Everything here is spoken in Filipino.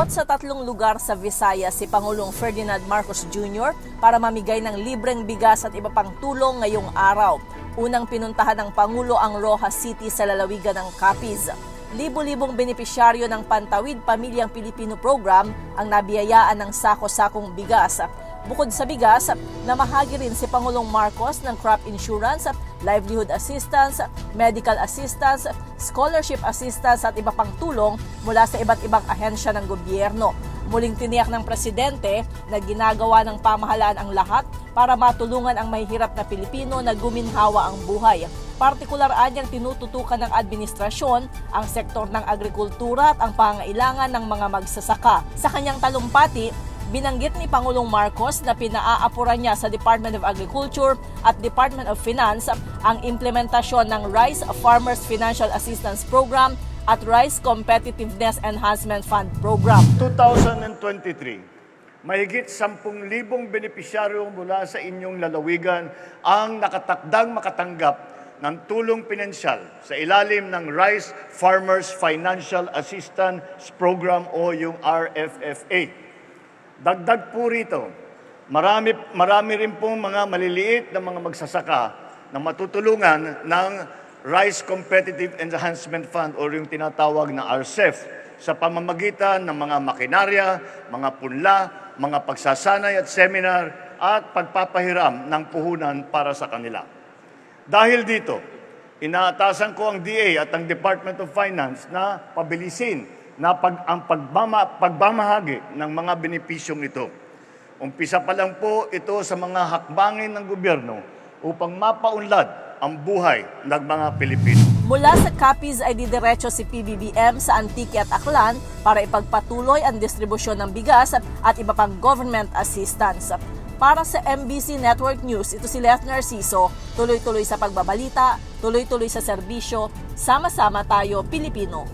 Umabot sa tatlong lugar sa Visayas si Pangulong Ferdinand Marcos Jr. para mamigay ng libreng bigas at iba pang tulong ngayong araw. Unang pinuntahan ng Pangulo ang Rojas City sa lalawigan ng Capiz. Libo-libong benepisyaryo ng Pantawid Pamilyang Pilipino Program ang nabiyayaan ng sako-sakong bigas. Bukod sa bigas, namahagi rin si Pangulong Marcos ng crop insurance, livelihood assistance, medical assistance, scholarship assistance at iba pang tulong mula sa iba't ibang ahensya ng gobyerno. Muling tiniyak ng presidente na ginagawa ng pamahalaan ang lahat para matulungan ang mahihirap na Pilipino na guminhawa ang buhay. Partikular anyang tinututukan ng administrasyon ang sektor ng agrikultura at ang pangailangan ng mga magsasaka. Sa kanyang talumpati, Binanggit ni Pangulong Marcos na pinaaapuran niya sa Department of Agriculture at Department of Finance ang implementasyon ng Rice Farmers Financial Assistance Program at Rice Competitiveness Enhancement Fund Program. 2023, mahigit 10,000 benepisyaryo mula sa inyong lalawigan ang nakatakdang makatanggap ng tulong pinansyal sa ilalim ng Rice Farmers Financial Assistance Program o yung RFFA. Dagdag po rito, marami, marami rin pong mga maliliit na mga magsasaka na matutulungan ng Rice Competitive Enhancement Fund o yung tinatawag na RCEF sa pamamagitan ng mga makinarya, mga punla, mga pagsasanay at seminar at pagpapahiram ng puhunan para sa kanila. Dahil dito, inaatasan ko ang DA at ang Department of Finance na pabilisin na pag, ang pagbama, pagbamahagi ng mga benepisyong ito. Umpisa pa lang po ito sa mga hakbangin ng gobyerno upang mapaunlad ang buhay ng mga Pilipino. Mula sa Capiz ay didiretso si PBBM sa Antique at Aklan para ipagpatuloy ang distribusyon ng bigas at iba pang government assistance. Para sa MBC Network News, ito si Les Narciso, tuloy-tuloy sa pagbabalita, tuloy-tuloy sa serbisyo, sama-sama tayo Pilipino.